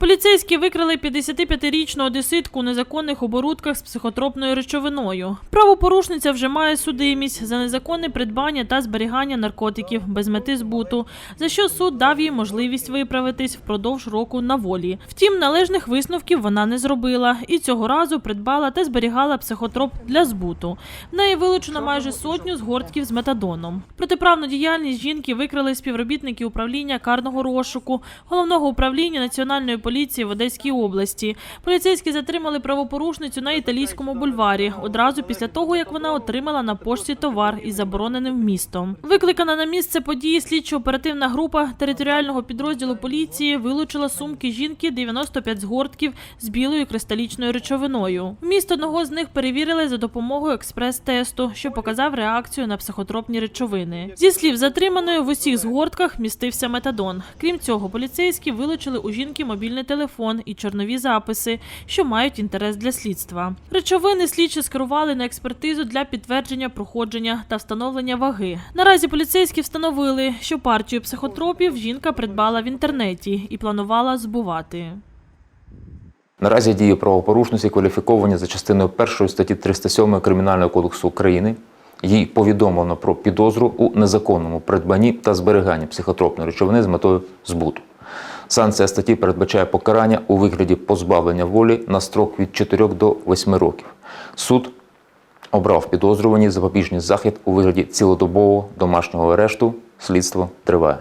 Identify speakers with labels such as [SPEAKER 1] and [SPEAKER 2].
[SPEAKER 1] Поліцейські викрили 55-річну одеситку у незаконних оборудках з психотропною речовиною. Правопорушниця вже має судимість за незаконне придбання та зберігання наркотиків без мети збуту, за що суд дав їй можливість виправитись впродовж року на волі. Втім, належних висновків вона не зробила і цього разу придбала та зберігала психотроп для збуту. В неї вилучено майже сотню згортків з метадоном. Протиправну діяльність жінки викрили співробітники управління карного розшуку, головного управління національної поліції в Одеській області. Поліцейські затримали правопорушницю на італійському бульварі одразу після того, як вона отримала на пошті товар із забороненим вмістом. Викликана на місце події слідчо-оперативна група територіального підрозділу поліції вилучила сумки жінки 95 згортків з білою кристалічною речовиною. Вміст одного з них перевірили за допомогою експрес-тесту, що показав реакцію на психотропні речовини. Зі слів затриманої в усіх згортках містився метадон. Крім цього, поліцейські вилучили у жінки мобільний телефон і чорнові записи, що мають інтерес для слідства. Речовини слідчі скерували на експертизу для підтвердження проходження та встановлення ваги. Наразі поліцейські встановили, що партію психотропів жінка придбала в інтернеті і планувала збувати.
[SPEAKER 2] Наразі дії правопорушниці кваліфіковані за частиною 1 статті 307 Кримінального кодексу України. Їй повідомлено про підозру у незаконному придбанні та зберіганні психотропної речовини з метою збуту. Санкція статті передбачає покарання у вигляді позбавлення волі на строк від 4 до 8 років. Суд обрав підозрювані запобіжний захід у вигляді цілодобового домашнього арешту. Слідство триває.